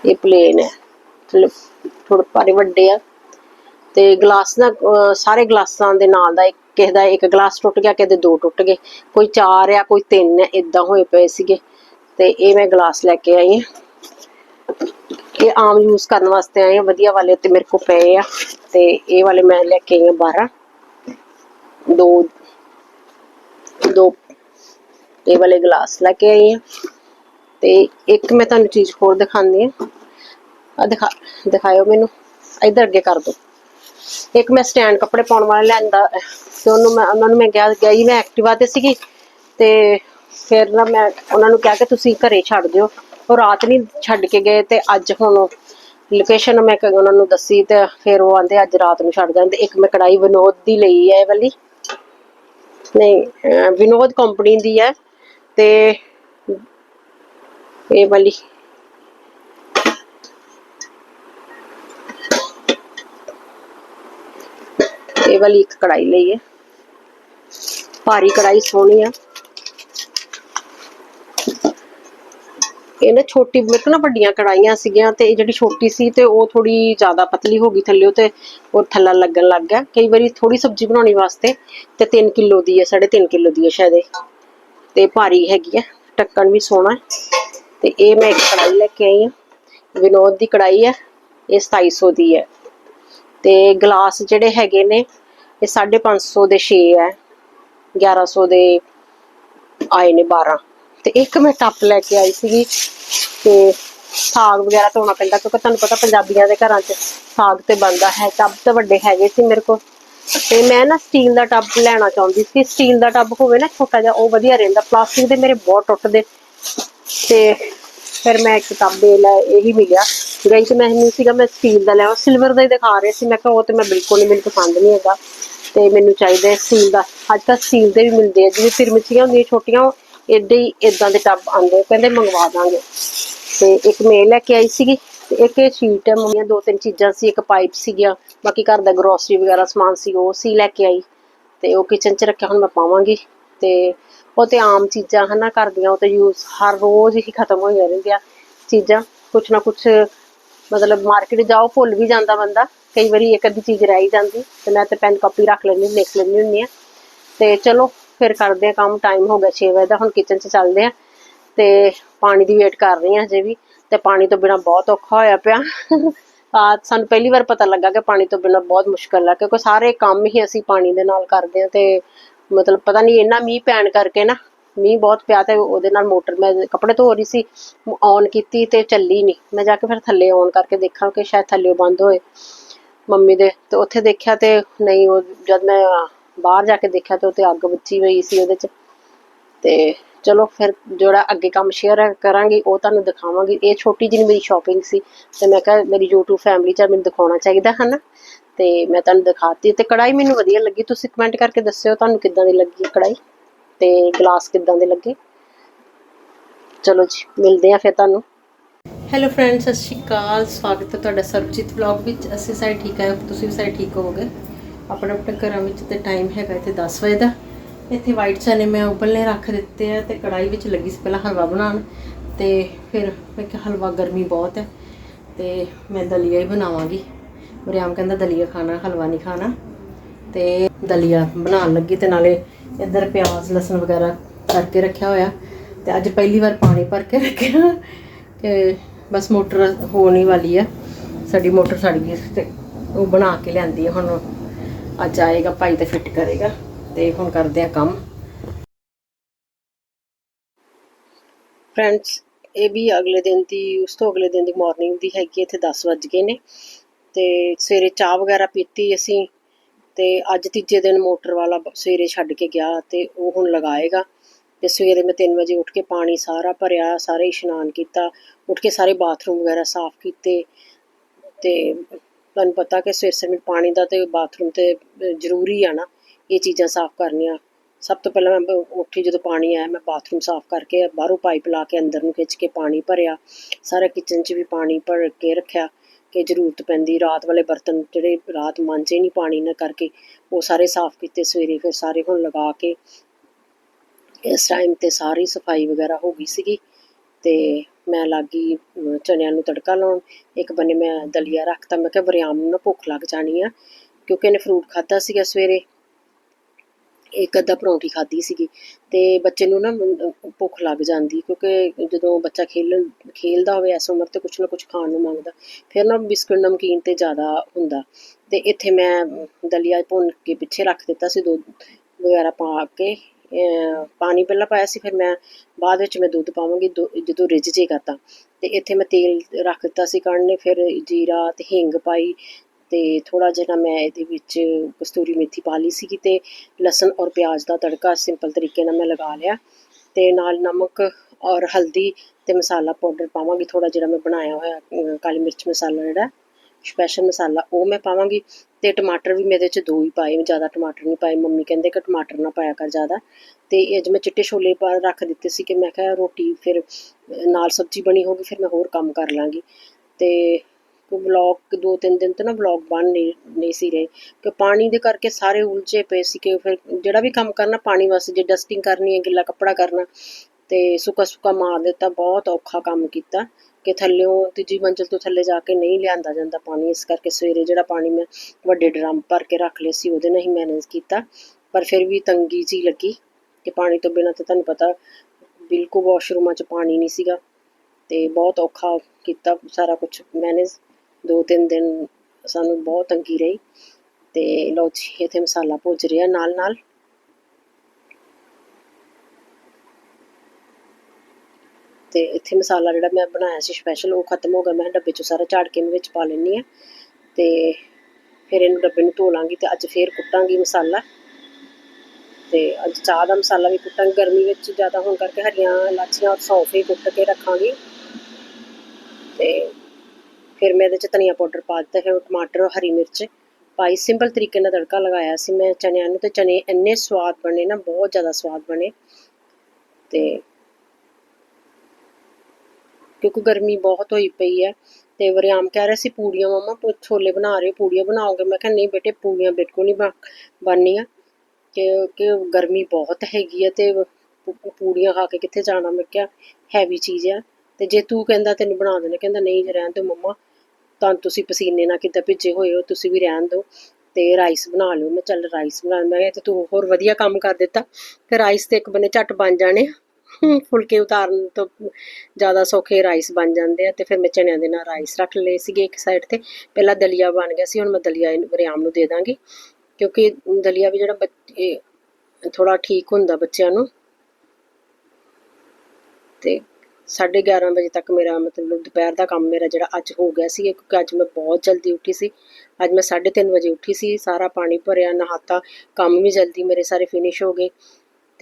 ਇਹ ਪਲੇਨ ਹੈ ਥੋੜੇ ਭਾਰੇ ਵੱਡੇ ਆ ਤੇ ਗਲਾਸ ਦਾ ਸਾਰੇ ਗਲਾਸਾਂ ਦੇ ਨਾਲ ਦਾ ਇੱਕ ਕਿਸੇ ਦਾ ਇੱਕ ਗਲਾਸ ਟੁੱਟ ਗਿਆ ਕਿਸੇ ਦੇ ਦੋ ਟੁੱਟ ਗਏ ਕੋਈ ਚਾਰ ਆ ਕੋਈ ਤਿੰਨ ਆ ਇਦਾਂ ਹੋਏ ਪਏ ਸੀਗੇ ਤੇ ਇਹ ਮੈਂ ਗਲਾਸ ਲੈ ਕੇ ਆਈ ਆ ਇਹ ਆਮ ਯੂਜ਼ ਕਰਨ ਵਾਸਤੇ ਆਏ ਆ ਵਧੀਆ ਵਾਲੇ ਤੇ ਮੇਰੇ ਕੋਲ ਪਏ ਆ ਤੇ ਇਹ ਵਾਲੇ ਮੈਂ ਲੈ ਕੇ ਆਈ ਆ 12 ਦੋ ਦੋ ਇਹ ਵਾਲੇ ਗਲਾਸ ਲੈ ਕੇ ਆਈ ਆ ਤੇ ਇੱਕ ਮੈਂ ਤੁਹਾਨੂੰ ਚੀਜ਼ ਹੋਰ ਦਿਖਾਉਂਦੀ ਆ ਆ ਦਿਖਾ, ਦਿਖਾਇਓ ਮੈਨੂੰ। ਇਧਰ ਅੱਗੇ ਕਰ ਦੋ। ਇੱਕ ਮੈਂ ਸਟੈਂਡ ਕੱਪੜੇ ਪਾਉਣ ਵਾਲਾ ਲੈਂਦਾ ਤੇ ਉਹਨੂੰ ਮੈਂ, ਉਹਨਾਂ ਨੂੰ ਮੈਂ ਕਿਹਾ, ਗਈ ਮੈਂ ਐਕਟਿਵਾ ਤੇ ਸੀਗੀ। ਤੇ ਫਿਰ ਨਾ ਮੈਂ ਉਹਨਾਂ ਨੂੰ ਕਿਹਾ ਕਿ ਤੁਸੀਂ ਘਰੇ ਛੱਡ ਦਿਓ। ਉਹ ਰਾਤ ਨਹੀਂ ਛੱਡ ਕੇ ਗਏ ਤੇ ਅੱਜ ਹੁਣ ਲੋਕੇਸ਼ਨ ਮੈਂ ਉਹਨਾਂ ਨੂੰ ਦੱਸੀ ਤੇ ਫਿਰ ਉਹ ਆਂਦੇ ਅੱਜ ਰਾਤ ਨੂੰ ਛੱਡ ਜਾਂਦੇ ਇੱਕ ਮੈਂ ਕੜਾਈ ਵਿਨੋਦ ਦੀ ਲਈ ਹੈ ਇਹ ਵਾਲੀ। ਨਹੀਂ ਵਿਨੋਦ ਕੰਪਨੀ ਦੀ ਹੈ। ਤੇ ਇਹ ਵਾਲੀ। ਇਹ ਵਾਲੀ ਇੱਕ ਕੜਾਈ ਲਈ ਹੈ। ਭਾਰੀ ਕੜਾਈ ਸੋਹਣੀ ਆ। ਇਹ ਨਾ ਛੋਟੀ, ਮੇਰੇ ਕੋਲ ਨਾ ਵੱਡੀਆਂ ਕੜਾਈਆਂ ਸੀਗੀਆਂ ਤੇ ਇਹ ਜਿਹੜੀ ਛੋਟੀ ਸੀ ਤੇ ਉਹ ਥੋੜੀ ਜ਼ਿਆਦਾ ਪਤਲੀ ਹੋ ਗਈ ਥੱਲੇ ਤੇ ਉਹ ਥੱਲਾ ਲੱਗਣ ਲੱਗ ਗਿਆ। ਕਈ ਵਾਰੀ ਥੋੜੀ ਸਬਜ਼ੀ ਬਣਾਉਣੀ ਵਾਸਤੇ ਤੇ 3 ਕਿਲੋ ਦੀ ਹੈ 3.5 ਕਿਲੋ ਦੀ ਹੈ ਸ਼ਾਇਦ ਇਹ। ਤੇ ਭਾਰੀ ਹੈਗੀ ਹੈ ਟੱਕਣ ਵੀ ਸੋਹਣਾ ਤੇ ਇਹ ਮੈਂ ਇੱਕ ਕੜਾਈ ਲੈ ਕੇ ਆਈ ਹਾਂ ਵਿਨੋਦ ਦੀ ਕੜਾਈ ਹੈ ਇਹ 2700 ਦੀ ਹੈ ਤੇ ਗਲਾਸ ਜਿਹੜੇ ਹੈਗੇ ਨੇ, ਇਹ 550 ਦੇ 6 ਹੈ 1100 ਦੇ ਆਏ ਨੇ 12 ਤੇ ਇੱਕ ਮੈਂ ਟੱਪ ਲੈ ਕੇ ਆਈ ਸੀਗੀ, ਤੇ ਸਾਗ ਵਗੈਰਾ ਧੋਣਾ ਪੈਂਦਾ, ਕਿਉਂਕਿ ਤੁਹਾਨੂੰ ਪਤਾ ਪੰਜਾਬੀਆਂ ਦੇ ਘਰਾਂ 'ਚ ਸਾਗ ਤੇ ਬਣਦਾ ਹੈ ਟੱਬ ਤਾਂ ਵੱਡੇ ਹੈਗੇ ਸੀ ਮੇਰੇ ਕੋਲ। ਤੇ ਮੈਂ ਨਾ ਸਟੀਲ ਦਾ ਟੱਬ ਲੈਣਾ ਚਾਹੁੰਦੀ ਸੀ। ਸਟੀਲ ਦਾ ਟੱਬ ਹੋਵੇ ਨਾ ਛੋਟਾ ਜਿਹਾ, ਉਹ ਵਧੀਆ ਰਹਿੰਦਾ। ਪਲਾਸਟਿਕ ਦੇ ਮੇਰੇ ਬਹੁਤ ਟੁੱਟਦੇ। ਤੇ ਫਿਰ ਮੈਂ ਇੱਕ ਟੱਬ ਦੇ ਲੈ, ਇਹੀ ਮਿਲਿਆ। ਗਈ ਤੇ ਮੈਨੂੰ ਸੀਗਾ ਮੈਂ ਸਟੀਲ ਦਾ ਲੈਵਾਂ ਸਿਲਵਰ ਦਾ ਹੀ ਦਿਖਾ ਰਹੇ ਸੀ। ਮੈਂ ਕਿਹਾ ਉਹ ਤੇ ਮੈਂ ਬਿਲਕੁਲ ਨਹੀਂ ਮੈਨੂੰ ਪਸੰਦ ਨਹੀਂ ਹੈਗਾ। ਤੇ ਮੈਨੂੰ ਚਾਹੀਦਾ ਸਟੀਲ ਦਾ। ਅੱਜ ਕੱਲ੍ਹ ਸਟੀਲ ਦੇ ਵੀ ਮਿਲਦੇ ਆ। ਜਿਵੇਂ ਫਿਰਮਚੀਆਂ ਹੁੰਦੀਆਂ, ਛੋਟੀਆਂ ਏਡੇ ਹੀ ਇਦਾਂ ਦੇ ਟੱਬ ਆਉਂਦੇ ਕਹਿੰਦੇ ਮੰਗਵਾ ਦਾਂਗੇ। ਤੇ ਇੱਕ ਮੈਂ ਲੈ ਕੇ ਆਈ ਸੀਗੀ, ਤੇ ਇੱਕ ਸ਼ੀਟ ਹੈ ਮੰਮੀਆਂ ਦੋ ਤਿੰਨ ਚੀਜ਼ਾਂ ਸੀ, ਇੱਕ ਪਾਈਪ ਸੀਗਾ ਬਾਕੀ ਘਰ ਦਾ ਗਰੋਸਰੀ ਵਗੈਰਾ ਸਮਾਨ ਸੀ, ਉਹ ਸੀ ਲੈ ਕੇ ਆਈ। ਤੇ ਉਹ ਕਿਚਨ 'ਚ ਰੱਖਿਆ, ਹੁਣ ਮੈਂ ਪਾਵਾਂਗੀ। ਤੇ ਉਹ ਤੇ ਆਮ ਚੀਜ਼ਾਂ, ਹਨਾ, ਘਰ ਦੀਆਂ, ਉਹ ਤੇ ਯੂਜ਼ ਹਰ ਰੋਜ਼ ਹੀ ਖਤਮ ਹੋਈਆਂ ਰਹਿੰਦੀਆਂ ਚੀਜ਼ਾਂ। ਕੁਛ ਨਾ ਕੁਛ, ਮਤਲਬ ਮਾਰਕੀਟ ਜਾਓ, ਭੁੱਲ ਵੀ ਜਾਂਦਾ ਬੰਦਾ। ਕਈ ਵਾਰੀ ਇੱਕ ਅੱਧੀ ਚੀਜ਼ ਰਹਿ ਹੀ ਜਾਂਦੀ, ਤੇ ਮੈਂ ਤੇ ਪੈਨ ਕਾਪੀ ਰੱਖ ਲੈਂਦੀ, ਲਿਖ ਲੈਂਦੀ ਹੁੰਦੀ ਆ। ਤੇ ਚਲੋ ਫਿਰ ਕਰਦੇ ਆ ਕੰਮ ਟਾਈਮ ਹੋ ਗਿਆ 6 ਵਜੇ ਦਾ, ਹੁਣ ਕਿਚਨ 'ਚ ਚੱਲਦੇ ਆ। ਤੇ ਪਾਣੀ ਦੀ ਵੇਟ ਕਰ ਰਹੀ ਹਾਂ ਅਜੇ ਵੀ, ਤੇ ਪਾਣੀ ਤੋਂ ਬਿਨਾ ਬਹੁਤ ਔਖਾ ਹੋਇਆ ਪਿਆ। ਆ ਸਾਨੂੰ ਪਹਿਲੀ ਵਾਰ ਪਤਾ ਲੱਗਾ ਕਿ ਪਾਣੀ ਤੋਂ ਬਿਨਾ ਬਹੁਤ ਮੁਸ਼ਕਲ ਹੈ ਕਿਉਂਕਿ ਸਾਰੇ ਕੰਮ ਹੀ ਅਸੀਂ ਪਾਣੀ ਦੇ ਨਾਲ ਕਰਦੇ ਹਾਂ ਤੇ ਮਤਲਬ ਪਤਾ ਨਹੀਂ ਇੰਨਾ ਮੀਂਹ ਪੈਣ ਕਰਕੇ ਨਾ, ਮੀਂਹ ਬਹੁਤ ਪਿਆ ਤੇ ਉਹਦੇ ਨਾਲ ਮੋਟਰ ਮੈਂ ਕੱਪੜੇ ਧੋ ਰਹੀ ਸੀ ਔਨ ਕੀਤੀ ਤੇ ਚੱਲੀ ਨਹੀਂ। ਮੈਂ ਜਾ ਕੇ ਫਿਰ ਥੱਲੇ ਔਨ ਕਰਕੇ ਦੇਖਾਂ ਕਿ ਸ਼ਾਇਦ ਥੱਲੇ ਬੰਦ ਹੋਏ। ਮੰਮੀ ਦੇ ਤੇ ਉੱਥੇ ਦੇਖਿਆ ਤੇ ਨਹੀਂ, ਉਹ ਜਦ ਮੈਂ ਬਾਹਰ ਜਾ ਕੇ ਦੇਖਿਆ ਤੇ ਉੱਤੇ ਅੱਗ ਮੱਚੀ ਹੋਈ ਸੀ ਉਹਦੇ 'ਚ। ਤੇ ਚਲੋ ਫਿਰ ਜਿਹੜਾ ਅੱਗੇ ਕੰਮ ਸ਼ੇਅਰ ਕਰਾਂਗੀ, ਉਹ ਤੁਹਾਨੂੰ ਦਿਖਾਵਾਂਗੀ। ਇਹ ਛੋਟੀ ਜਿਹੀ ਮੇਰੀ ਸ਼ਾਪਿੰਗ ਸੀ ਤੇ ਮੈਂ ਕਿਹਾ ਮੇਰੀ YouTube ਫੈਮਿਲੀ 'ਚ ਮੈਨੂੰ ਦਿਖਾਉਣਾ ਚਾਹੀਦਾ, ਹਨਾ? ਤੇ ਮੈਂ ਤੁਹਾਨੂੰ ਦਿਖਾਤੀ ਤੇ ਕੜਾਈ ਮੈਨੂੰ ਵਧੀਆ ਲੱਗੀ। ਤੁਸੀਂ ਕਮੈਂਟ ਕਰਕੇ ਦੱਸਿਓ ਤੁਹਾਨੂੰ ਕਿੱਦਾਂ ਦੀ ਲੱਗੀ ਕੜਾਈ ਤੇ ਗਲਾਸ ਕਿੱਦਾਂ ਦੇ ਲੱਗੇ। ਚਲੋ ਜੀ, ਮਿਲਦੇ ਆ ਫਿਰ ਤੁਹਾਨੂੰ। ਹੈਲੋ ਫਰੈਂਡਸ ਸਤਿ ਸ਼੍ਰੀ ਅਕਾਲ। ਸਵਾਗਤ ਹੈ ਤੁਹਾਡਾ ਸਰਬਜੀਤ ਵਲੌਗ ਵਿੱਚ। ਅਸੀਂ ਸਾਰੇ ਠੀਕ ਹੈ, ਤੁਸੀਂ ਵੀ ਸਾਰੇ ਠੀਕ ਹੋਵੋਗੇ? ਆਪਣੇ ਆਪਣੇ ਘਰਾਂ ਵਿੱਚ ਤੇ ਟਾਈਮ ਹੈਗਾ ਇੱਥੇ 10 ਵਜੇ ਦਾ। ਇੱਥੇ ਵਾਈਟ ਚਨੇ ਮੈਂ ਉਬਲਨੇ ਰੱਖ ਦਿੱਤੇ ਆ ਤੇ ਕੜਾਈ ਵਿੱਚ ਲੱਗੀ ਸੀ ਪਹਿਲਾਂ ਹਲਵਾ ਬਣਾਉਣ। ਤੇ ਫਿਰ ਮੈਂ ਕਿਹਾ ਹਲਵਾ ਗਰਮੀ ਬਹੁਤ ਹੈ, ਤੇ ਮੈਂ ਦਲੀਆ ਹੀ ਬਣਾਵਾਂਗੀ। ਮਰਿਆਮ ਕਹਿੰਦਾ ਦਲੀਆ ਖਾਣਾ, ਹਲਵਾ ਨਹੀਂ ਖਾਣਾ। ਤੇ ਦਲੀਆ ਬਣਾਉਣ ਲੱਗੀ ਤੇ ਨਾਲੇ ਇੱਧਰ ਪਿਆਜ਼, ਲਸਣ ਵਗੈਰਾ ਕਰਕੇ ਰੱਖਿਆ ਹੋਇਆ। ਤੇ ਅੱਜ ਪਹਿਲੀ ਵਾਰ ਪਾਣੀ ਭਰ ਕੇ ਰੱਖਿਆ। ਕਿ ਬਸ ਮੋਟਰ ਹੋਣੀ ਵਾਲੀ ਆ। ਸਾਡੀ ਮੋਟਰ ਸੜ ਗਈ ਸੀ ਤੇ ਉਹ ਬਣਾ ਕੇ ਲਿਆਂਦੀ ਆ ਹੁਣ। ਅੱਜ ਆਏਗਾ ਭਾਈ ਤੇ ਫਿੱਟ ਕਰੇਗਾ ਤੇ ਹੁਣ ਕਰਦੇ ਆ ਕੰਮ। ਫਰੈਂਡਸ ਇਹ ਵੀ ਅਗਲੇ ਦਿਨ ਦੀ, ਉਸ ਤੋਂ ਅਗਲੇ ਦਿਨ ਦੀ ਮਾਰਨਿੰਗ ਦੀ ਹੈਗੀ ਇੱਥੇ 10 ਵੱਜ ਗਏ ਨੇ। ਤੇ ਸਵੇਰੇ ਚਾਹ ਵਗੈਰਾ ਪੀਤੀ ਅਸੀਂ ਤੇ ਅੱਜ ਤੀਜੇ ਦਿਨ ਮੋਟਰ ਵਾਲਾ ਸਵੇਰੇ ਛੱਡ ਕੇ ਗਿਆ ਤੇ ਉਹ ਹੁਣ ਲਗਾਏਗਾ। ਤੇ ਸਵੇਰੇ ਮੈਂ 3 ਵਜੇ ਉੱਠ ਕੇ ਪਾਣੀ ਸਾਰਾ ਭਰਿਆ, ਸਾਰੇ ਇਸ਼ਨਾਨ ਕੀਤਾ, ਉੱਠ ਕੇ ਸਾਰੇ ਬਾਥਰੂਮ ਵਗੈਰਾ ਸਾਫ਼ ਕੀਤੇ ਤੇ ਤੁਹਾਨੂੰ ਪਤਾ ਕਿ ਸਵੇਰ ਸਵੇਰ ਪਾਣੀ ਦਾ ਤੇ ਬਾਥਰੂਮ ਤੇ ਜ਼ਰੂਰੀ ਆ ਨਾ, ਇਹ ਚੀਜ਼ਾਂ ਸਾਫ਼ ਕਰਨੀਆਂ। ਸਭ ਤੋਂ ਪਹਿਲਾਂ ਮੈਂ ਬ- ਉੱਠੀ ਜਦੋਂ ਪਾਣੀ ਆਇਆ, ਮੈਂ ਬਾਥਰੂਮ ਸਾਫ਼ ਕਰਕੇ ਬਾਹਰੋਂ ਪਾਈਪ ਲਾ ਕੇ ਅੰਦਰ ਨੂੰ ਖਿੱਚ ਕੇ ਪਾਣੀ ਭਰਿਆ। ਸਾਰਾ ਕਿਚਨ 'ਚ ਵੀ ਪਾਣੀ ਭਰ ਕੇ ਰੱਖਿਆ ਕਿ ਜ਼ਰੂਰਤ ਪੈਂਦੀ। ਰਾਤ ਵਾਲੇ ਬਰਤਨ ਜਿਹੜੇ ਰਾਤ ਮਾਂਜੇ ਨਹੀਂ ਪਾਣੀ ਨਾਲ ਕਰਕੇ, ਉਹ ਸਾਰੇ ਸਾਫ਼ ਕੀਤੇ ਸਵੇਰੇ, ਫਿਰ ਸਾਰੇ ਹੁਣ ਲਗਾ ਕੇ। ਇਸ ਟਾਈਮ ਤੇ ਸਾਰੀ ਸਫ਼ਾਈ ਵਗੈਰਾ ਹੋ ਗਈ ਸੀਗੀ ਤੇ ਮੈਂ ਲੱਗੀ ਅਮ, ਚਨਿਆਂ ਨੂੰ ਤੜਕਾ ਲਾਉਣ। ਇੱਕ ਬੰਨੇ ਮੈਂ ਦਲੀਆ ਰੱਖਤਾ। ਮੈਂ ਕਿਹਾ ਬਰਿਆਮ ਨੂੰ ਨਾ ਭੁੱਖ ਲੱਗ ਜਾਣੀ ਆ। ਕਿਉਂਕਿ ਇਹਨੇ ਫਰੂਟ ਖਾਧਾ ਸੀਗਾ ਸਵੇਰੇ। ਇੱਕ ਅੱਧਾ ਪਰੌਂਠੀ ਖਾਧੀ ਸੀਗੀ। ਤੇ ਬੱਚੇ ਨੂੰ ਨਾ ਭੁੱਖ ਲੱਗ ਜਾਂਦੀ ਕਿਉਂਕਿ ਜਦੋਂ ਬੱਚਾ ਖੇਲਣ ਖੇਲਦਾ ਹੋਵੇ ਇਸ ਉਮਰ ਤੇ ਕੁਛ ਨਾ ਕੁਛ ਖਾਣ ਨੂੰ ਮੰਗਦਾ। ਫਿਰ ਨਾ ਬਿਸਕੁਟ ਨਮਕੀਨ ਤੇ ਜ਼ਿਆਦਾ ਹੁੰਦਾ। ਤੇ ਇੱਥੇ ਮੈਂ ਦਲੀਆ ਭੁੰਨ ਕੇ ਪਿੱਛੇ ਰੱਖ ਦਿੱਤਾ ਸੀ। ਦੁੱਧ ਵਗੈਰਾ ਪਾ ਕੇ ਪਾਣੀ ਪਹਿਲਾਂ ਪਾਇਆ ਸੀ, ਫਿਰ ਮੈਂ ਬਾਅਦ ਵਿੱਚ ਮੈਂ ਦੁੱਧ ਪਾਵਾਂਗੀ, ਦੁ- ਜਦੋਂ ਰਿੱਝ ਜੇਗਾ ਤਾਂ ਤੇ ਇੱਥੇ ਮੈਂ ਤੇਲ ਰੱਖ ਦਿੱਤਾ ਸੀ ਕੜਨੇ ਫਿਰ ਜੀਰਾ ਤੇ ਹਿੰਗ ਪਾਈ ਤੇ ਥੋੜਾ ਜਿਹਾ ਮੈਂ ਇਹਦੇ ਵਿੱਚ ਕਸਤੂਰੀ ਮੇਥੀ ਪਾ ਲਈ ਸੀਗੀ ਤੇ ਲਸਣ ਔਰ ਪਿਆਜ਼ ਦਾ ਤੜਕਾ ਸਿੰਪਲ ਤਰੀਕੇ ਨਾਲ ਮੈਂ ਲਗਾ ਲਿਆ ਤੇ ਨਾਲ ਨਮਕ ਔਰ ਹਲਦੀ ਤੇ ਮਸਾਲਾ ਪਾਊਡਰ ਪਾਵਾਂਗੀ ਥੋੜਾ ਜਿਹੜਾ ਮੈਂ ਬਣਾਇਆ ਹੋਇਆ ਕਾਲੀ ਮਿਰਚ ਮਸਾਲਾ ਜਿਹੜਾ, ਸਪੈਸ਼ਲ ਮਸਾਲਾ, ਉਹ ਮੈਂ ਪਾਵਾਂਗੀ ਤੇ ਟਮਾਟਰ ਵੀ ਮੇਰੇ ਚ ਦੋ ਹੀ ਪਾਏ, ਜ਼ਿਆਦਾ ਟਮਾਟਰ ਨਹੀਂ ਪਾਏ। ਮੰਮੀ ਕਹਿੰਦੇ ਕਿ ਟਮਾਟਰ ਨਾ ਪਾਇਆ ਕਰ ਜ਼ਿਆਦਾ। ਤੇ ਅੱਜ ਮੈਂ ਚਿੱਟੇ ਛੋਲੇ ਪਾ ਰੱਖ ਦਿੱਤੇ ਸੀ ਕਿ ਮੈਂ ਕਿਹਾ ਰੋਟੀ ਫਿਰ ਨਾਲ ਸਬਜ਼ੀ ਬਣੀ ਹੋਗੀ ਫਿਰ ਮੈਂ ਹੋਰ ਕੰਮ ਕਰ ਲਾਂਗੀ। ਤੇ ਵਲੌਗ, ਦੋ ਤਿੰਨ ਦਿਨ ਤੋਂ ਨਾ ਵਲੌਗ ਬਣ ਨਹੀਂ ਨਹੀਂ ਸੀ ਰਹੇ। ਕਿ ਪਾਣੀ ਦੇ ਕਰਕੇ ਸਾਰੇ ਉਲਝੇ ਪਏ ਸੀ ਕਿ ਫਿਰ ਜਿਹੜਾ ਵੀ ਕੰਮ ਕਰਨਾ ਪਾਣੀ ਵਾਸਤੇ, ਜੇ ਡਸਟਿੰਗ ਕਰਨੀ ਹੈ, ਗਿੱਲਾ ਕੱਪੜਾ ਕਰਨਾ, ਤੇ ਸੁੱਕਾ ਸੁੱਕਾ ਮਾਰ ਦਿੱਤਾ, ਬਹੁਤ ਔਖਾ ਕੰਮ ਕੀਤਾ। ਕਿ ਥੱਲਿਓਂ ਤੀਜੀ ਮੰਜ਼ਲ ਤੋਂ ਥੱਲੇ ਜਾ ਕੇ ਨਹੀਂ ਲਿਆਂਦਾ ਜਾਂਦਾ ਪਾਣੀ, ਇਸ ਕਰਕੇ ਸਵੇਰੇ ਜਿਹੜਾ ਪਾਣੀ ਮੈਂ ਵੱਡੇ ਡਰਮ ਭਰ ਕੇ ਰੱਖ ਲਏ ਸੀ, ਉਹਦੇ ਨਾਲ ਹੀ ਮੈਨੇਜ ਕੀਤਾ। ਪਰ ਫਿਰ ਵੀ ਤੰਗੀ ਜੀ ਲੱਗੀ ਕਿ ਪਾਣੀ ਤੋਂ ਬਿਨਾਂ ਤਾਂ ਤੁਹਾਨੂੰ ਪਤਾ ਬਿਲਕੁਲ ਵਾਸ਼ਰੂਮਾਂ 'ਚ ਪਾਣੀ ਨਹੀਂ ਸੀਗਾ ਤੇ ਬਹੁਤ ਔਖਾ ਕੀਤਾ ਸਾਰਾ ਕੁਝ ਮੈਨੇਜ ਦੋ ਤਿੰਨ ਦਿਨ ਸਾਨੂੰ ਬਹੁਤ ਤੰਗੀ ਰਹੀ ਤੇ ਲਓ ਜੀ, ਇੱਥੇ ਮਸਾਲਾ ਭੁੱਜ ਰਿਹਾ ਨਾਲ ਨਾਲ ਤੇ ਇੱਥੇ ਮਸਾਲਾ ਜਿਹੜਾ ਮੈਂ ਬਣਾਇਆ ਸੀ ਸਪੈਸ਼ਲ ਉਹ ਖਤਮ ਹੋ ਗਿਆ। ਮੈਂ ਡੱਬੇ ਚੋਂ ਸਾਰਾ ਝਾੜ ਕੇ ਮੈਂ ਵਿੱਚ ਪਾ ਲੈਣੀ ਆ ਤੇ ਫਿਰ ਇਹਨੂੰ ਡੱਬੇ ਨੂੰ ਧੋ ਲਾਂਗੀ ਤੇ ਅੱਜ ਫੇਰ ਕੁੱਟਾਂਗੀ ਮਸਾਲਾ। ਤੇ ਅੱਜ ਚਾਹ ਦਾ ਮਸਾਲਾ ਵੀ ਕੁੱਟਾਂਗੀ। ਗਰਮੀ ਵਿੱਚ ਜ਼ਿਆਦਾ ਹੋਣ ਕਰਕੇ ਹਰੀਆਂ ਇਲਾਚੀਆਂ ਔਰ ਸੌਂਫ ਹੀ ਕੁੱਟ ਕੇ ਰੱਖਾਂਗੀ। ਤੇ ਫਿਰ ਮੈਂ ਇਹਦੇ ਚ ਧਨੀਆ ਪਾਊਡਰ ਪਾ ਦਿੱਤਾ ਫਿਰ ਟਮਾਟਰ, ਹਰੀ ਮਿਰਚ। ਪਾਈ ਸਿੰਪਲ ਤਰੀਕੇ ਨਾਲ ਤੜਕਾ ਲਗਾਇਆ ਸੀ ਮੈਂ ਚਨਿਆਂ ਨੂੰ ਤੇ ਚਨੇ ਇੰਨੇ ਸਵਾਦ ਬਣੇ ਨਾ, ਬਹੁਤ ਜ਼ਿਆਦਾ ਸਵਾਦ ਬਣੇ। ਤੇ ਕਿਉਂਕਿ ਗਰਮੀ ਬਹੁਤ ਹੋਈ ਪਈ ਹੈ। ਤੇ ਵਰਿਆਮ ਕਹਿ ਰਿਹਾ ਸੀ, ਪੂੜੀਆਂ ਮਮਾ ਛੋਲੇ ਬਣਾ ਰਹੇ ਪੂੜੀਆਂ ਬਣਾਓਗੇ? ਮੈਂ ਕਿਹਾ ਨਹੀਂ ਬੇਟੇ, ਪੂੜੀਆਂ ਬਿਲਕੁਲ ਨਹੀਂ ਬਣਨੀਆਂ। ਕਿ ਗਰਮੀ ਬਹੁਤ ਹੈਗੀ ਹੈ ਤੇ ਪੂੜੀਆਂ ਖਾ ਕੇ ਕਿੱਥੇ ਜਾਣਾ? ਮੈਂ ਕਿਹਾ ਹੈਵੀ ਚੀਜ਼ ਆ ਤੇ ਜੇ ਤੂੰ ਕਹਿੰਦਾ ਤੈਨੂੰ ਬਣਾ ਦੇਣਾ, ਕਹਿੰਦਾ ਨਹੀਂ ਜੇ, ਰਹਿਣ ਦਿਓ ਮੰਮਾ। ਤਾਂ ਤੁਸੀਂ ਪਸੀਨੇ ਨਾਲ ਕਿੱਦਾਂ ਭਿੱਜੇ ਹੋਏ ਹੋ, ਤੁਸੀਂ ਵੀ ਰਹਿਣ ਦਿਓ। ਤੇ ਰਾਈਸ ਬਣਾ ਲਿਓ। ਮੈਂ ਚੱਲ ਰਾਈਸ ਬਣਾ, ਮੈਂ ਕਿਹਾ ਤੇ ਤੂੰ ਹੋਰ ਵਧੀਆ ਕੰਮ ਕਰ ਦਿੱਤਾ। ਤੇ ਰਾਈਸ ਤੇ ਇੱਕ ਬੰਨੇ ਝੱਟ ਬਣ ਜਾਣੇ ਫੁਲਕੇ ਉਤਾਰਨ ਤੋਂ ਜ਼ਿਆਦਾ ਸੌਖੇ ਰਾਈਸ ਬਣ ਜਾਂਦੇ ਆ ਤੇ ਫਿਰ ਮੈਂ ਚਣਿਆਂ ਦੇ ਨਾਲ ਰਾਈਸ ਰੱਖ ਲਏ ਸੀਗੇ ਇੱਕ ਸਾਈਡ ਤੇ। ਪਹਿਲਾਂ ਦਲੀਆ ਬਣ ਗਿਆ ਸੀ, ਹੁਣ ਮੈਂ ਦਲੀਆ ਵਰਿਆਮ ਨੂੰ ਦੇ ਦਾਂਗੀ। ਕਿਉਂਕਿ ਦਲੀਆ ਵੀ ਜਿਹੜਾ ਬੱਚੇ ਥੋੜਾ ਠੀਕ ਹੁੰਦਾ ਬੱਚਿਆਂ ਨੂੰ। ਤੇ 11:30 ਵਜੇ ਤੱਕ ਮੇਰਾ ਮਤਲਬ ਦੁਪਹਿਰ ਦਾ ਕੰਮ ਮੇਰਾ ਜਿਹੜਾ ਅੱਜ ਹੋ ਗਿਆ ਸੀ ਕਿਉਂਕਿ ਅੱਜ ਮੈਂ ਬਹੁਤ ਜਲਦੀ ਉੱਠੀ ਸੀ। ਅੱਜ ਮੈਂ 3:30 ਵਜੇ ਉੱਠੀ ਸੀ, ਸਾਰਾ ਪਾਣੀ ਭਰਿਆ, ਨਹਾਤਾ, ਕੰਮ ਵੀ ਜਲਦੀ ਮੇਰੇ ਸਾਰੇ ਫਿਨਿਸ਼ ਹੋ ਗਏ।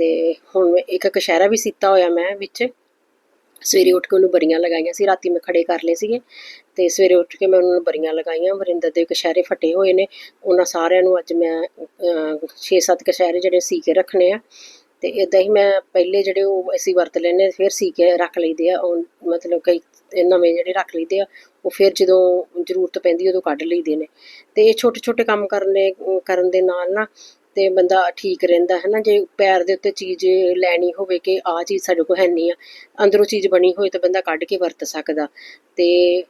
ਤੇ ਹੁਣ ਇੱਕ ਕਸ਼ਹਿਰਾ ਵੀ ਸੀਤਾ ਹੋਇਆ ਮੈਂ ਵਿੱਚ। ਸਵੇਰੇ ਉੱਠ ਕੇ ਉਹਨੂੰ ਬਰੀਆਂ ਲਗਾਈਆਂ ਸੀ, ਰਾਤੀ ਮੈਂ ਖੜੇ ਕਰ ਲਏ ਸੀਗੇ। ਤੇ ਸਵੇਰੇ ਉੱਠ ਕੇ ਮੈਂ ਉਹਨਾਂ ਨੂੰ ਬਰੀਆਂ ਲਗਾਈਆਂ। ਵਰਿੰਦਰ ਦੇ ਕਸ਼ਹਿਰੇ ਫਟੇ ਹੋਏ ਨੇ। ਉਹਨਾਂ ਸਾਰਿਆਂ ਨੂੰ ਅੱਜ ਮੈਂ 6-7 ਕਸ਼ਹਿਰੇ ਜਿਹੜੇ ਸੀ ਕੇ ਰੱਖਣੇ ਆ। ਤੇ ਇਦਾਂ ਹੀ ਮੈਂ ਪਹਿਲੇ ਜਿਹੜੇ ਉਹ ਅਸੀਂ ਵਰਤ ਲੈਨੇ ਫਿਰ ਸੀ ਕੇ ਰੱਖ ਲਈਦੇ ਆ। ਉਹ ਮਤਲਬ ਕਈ ਨਵੇਂ ਜਿਹੜੇ ਰੱਖ ਲਈਦੇ ਆ, ਉਹ ਫਿਰ ਜਦੋਂ ਜ਼ਰੂਰਤ ਪੈਂਦੀ ਉਦੋਂ ਕੱਢ ਲਈਦੇ ਨੇ। ਤੇ ਇਹ ਛੋਟੇ ਛੋਟੇ ਕੰਮ ਕਰਨੇ, ਕਰਨ ਦੇ ਨਾਲ ਨਾ ਤੇ ਬੰਦਾ ਠੀਕ ਰਹਿੰਦਾ ਹੈ ਨਾ ਜੇ ਪੈਰ ਦੇ ਉੱਤੇ ਚੀਜ਼ ਲੈਣੀ ਹੋਵੇ ਕਿ ਆਹ ਚੀਜ਼ ਸਾਡੇ ਕੋਲ ਹੈ ਨਹੀਂ ਆ, ਅੰਦਰੋਂ ਚੀਜ਼ ਬਣੀ ਹੋਏ ਤਾਂ ਬੰਦਾ ਕੱਢ ਕੇ ਵਰਤ ਸਕਦਾ। ਤੇ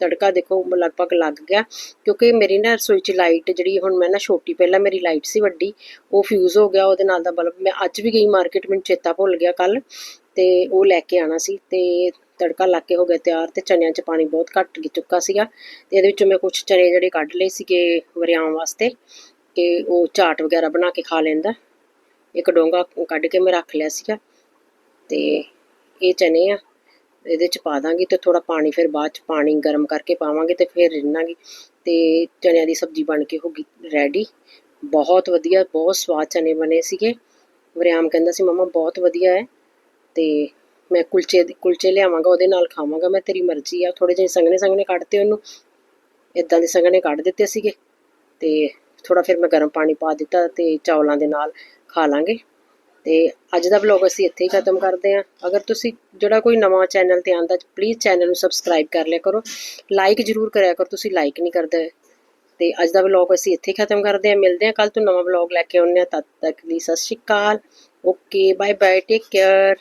ਤੜਕਾ ਦੇਖੋ ਲਗਭਗ ਲੱਗ ਗਿਆ, ਕਿਉਂਕਿ ਮੇਰੀ ਨਾ ਰਸੋਈ 'ਚ ਲਾਈਟ ਜਿਹੜੀ ਹੁਣ ਮੈਂ ਨਾ ਛੋਟੀ, ਪਹਿਲਾਂ ਮੇਰੀ ਲਾਈਟ ਸੀ ਵੱਡੀ, ਉਹ ਫਿਊਜ਼ ਹੋ ਗਿਆ, ਉਹਦੇ ਨਾਲ ਦਾ ਬਲਬ, ਮੈਂ ਅੱਜ ਵੀ ਗਈ ਮਾਰਕੀਟ ਮੈਨੂੰ ਚੇਤਾ ਭੁੱਲ ਗਿਆ ਕੱਲ ਤੇ ਉਹ ਲੈ ਕੇ ਆਣਾ ਸੀ, ਤੇ ਤੜਕਾ ਲਾ ਕੇ ਹੋ ਗਿਆ ਤਿਆਰ, ਤੇ ਚਨਿਆਂ 'ਚ ਪਾਣੀ ਬਹੁਤ ਘੱਟ ਚੁੱਕਾ ਸੀਗਾ, ਤੇ ਇਹਦੇ ਵਿੱਚੋਂ ਮੈਂ ਕੁਝ ਚਨੇ ਜਿਹੜੇ ਕੱਢ ਲਏ ਸੀਗੇ ਵਰਿਆਉਣ ਵਾਸਤੇ ਕਿ ਉਹ ਚਾਟ ਵਗੈਰਾ ਬਣਾ ਕੇ ਖਾ ਲੈਂਦਾ। ਇੱਕ ਡੋਂਗਾ ਕੱਢ ਕੇ ਮੈਂ ਰੱਖ ਲਿਆ ਸੀਗਾ। ਤੇ ਇਹ ਚਨੇ ਆ, ਇਹਦੇ ਚ ਪਾ ਦਾਂਗੀ ਤੇ ਥੋੜਾ ਪਾਣੀ ਫਿਰ ਬਾਅਦ ਚ ਪਾਣੀ ਗਰਮ ਕਰਕੇ ਪਾਵਾਂਗੇ ਤੇ ਫਿਰ ਰਿੰਨਾਂਗੇ। ਤੇ ਚਨਿਆਂ ਦੀ ਸਬਜ਼ੀ ਬਣ ਕੇ ਹੋ ਗਈ ਰੈਡੀ। ਬਹੁਤ ਵਧੀਆ, ਬਹੁਤ ਸਵਾਦ ਚਨੇ ਬਣੇ ਸੀਗੇ। ਵਰਿਆਮ ਕਹਿੰਦਾ ਸੀ, ਮਮਾ, ਬਹੁਤ ਵਧੀਆ ਹੈ। ਤੇ ਮੈਂ ਕੁਲਚੇ ਕੁਲਚੇ ਲਿਆਵਾਂਗਾ, ਉਹਦੇ ਨਾਲ ਖਾਵਾਂਗਾ। ਮੈਂ ਤੇਰੀ ਮਰਜ਼ੀ ਆ। ਥੋੜੇ ਜਿਹੇ ਸੰਘਣੇ ਸੰਘਣੇ ਕੱਢਤੇ ਉਹਨੂੰ। ਇਦਾਂ ਦੇ ਸੰਘਣੇ ਕੱਢ ਦਿੱਤੇ ਸੀਗੇ। ਤੇ ਥੋੜਾ ਫਿਰ ਮੈਂ ਗਰਮ ਪਾਣੀ ਪਾ ਦਿੱਤਾ ਤੇ ਚੌਲਾਂ ਦੇ ਨਾਲ ਖਾ ਲਾਂਗੇ। ਤੇ ਅੱਜ ਦਾ ਵਲੌਗ ਅਸੀਂ ਇੱਥੇ ਹੀ ਖਤਮ ਕਰਦੇ ਹਾਂ। ਅਗਰ ਤੁਸੀਂ ਜਿਹੜਾ ਕੋਈ ਨਵਾਂ ਚੈਨਲ ਤੇ ਆਂਦਾ ਪਲੀਜ਼ ਚੈਨਲ ਨੂੰ ਸਬਸਕ੍ਰਾਈਬ ਕਰ ਲਿਆ ਕਰੋ। ਲਾਈਕ ਜਰੂਰ ਕਰਿਆ ਕਰੋ, ਤੁਸੀਂ ਲਾਈਕ ਨਹੀਂ ਕਰਦੇ। ਤੇ ਅੱਜ ਦਾ ਵਲੌਗ ਅਸੀਂ ਇੱਥੇ ਖਤਮ ਕਰਦੇ ਹਾਂ। ਮਿਲਦੇ ਹਾਂ ਕੱਲ ਤੋਂ ਨਵਾਂ ਵਲੌਗ ਲੈ ਕੇ ਆਉਂਦੇ ਹਾਂ। ਤਦ ਤੱਕ ਲਈ Sat Sri Akal. Okay bye bye take care